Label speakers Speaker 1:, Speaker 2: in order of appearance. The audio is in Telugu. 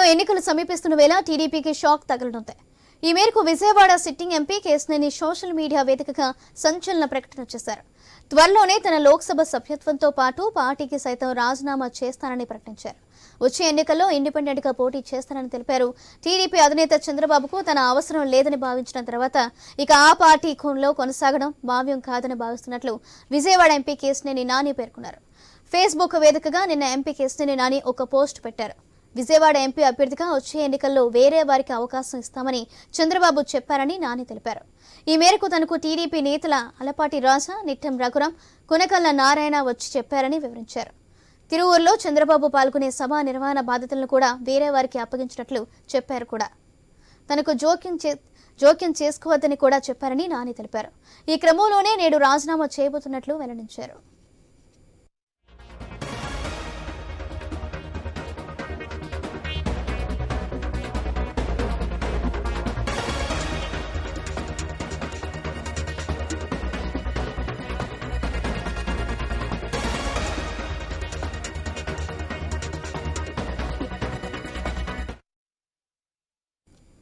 Speaker 1: ఏపీలో ఎన్నికలు సమీపిస్తున్న వేళ టీడీపీకి షాక్ తగలనుంది. ఈ మేరకు Vijayawada sitting MP Kesineni social media వేదికగా సంచలన ప్రకటన చేశారు. త్వరలోనే తన లోక్సభ సభ్యత్వంతో పాటు పార్టీకి సైతం రాజీనామా చేస్తానని ప్రకటించారు. వచ్చే ఎన్నికల్లో ఇండిపెండెంట్గా పోటీ చేస్తానని తెలిపారు. టీడీపీ అధినేత చంద్రబాబుకు తన అవసరం లేదని భావించిన తర్వాత ఇక ఆ పార్టీ ఖూన్లో కొనసాగడం భావ్యం కాదని భావిస్తున్నట్లు విజయవాడ ఎంపీ కేసినేని నాని పేర్కొన్నారు. ఫేస్బుక్ వేదికగా నిన్న ఎంపీ కేసినేని నాని ఒక పోస్ట్ పెట్టారు. విజయవాడ ఎంపీ అభ్యర్థిగా వచ్చే ఎన్నికల్లో వేరే వారికి అవకాశం ఇస్తామని చంద్రబాబు చెప్పారని నాని తెలిపారు. ఈ మేరకు తనకు టీడీపీ నేతల అలపాటి రాజా నిట్టం రఘురాం కునకల్ల నారాయణ వచ్చి చెప్పారని వివరించారు. తిరువూరులో చంద్రబాబు పాల్గొనే సభ నిర్వహణ బాధ్యతలను కూడా వేరే వారికి అప్పగించినట్లు చెప్పారు కూడా. తనకు జోక్యం చే జోక్యం చేసుకోవద్దని కూడా చెప్పారని నాని తెలిపారు. ఈ క్రమంలోనే నేడు రాజీనామా చేయబోతున్నట్లు వెల్లడించారు.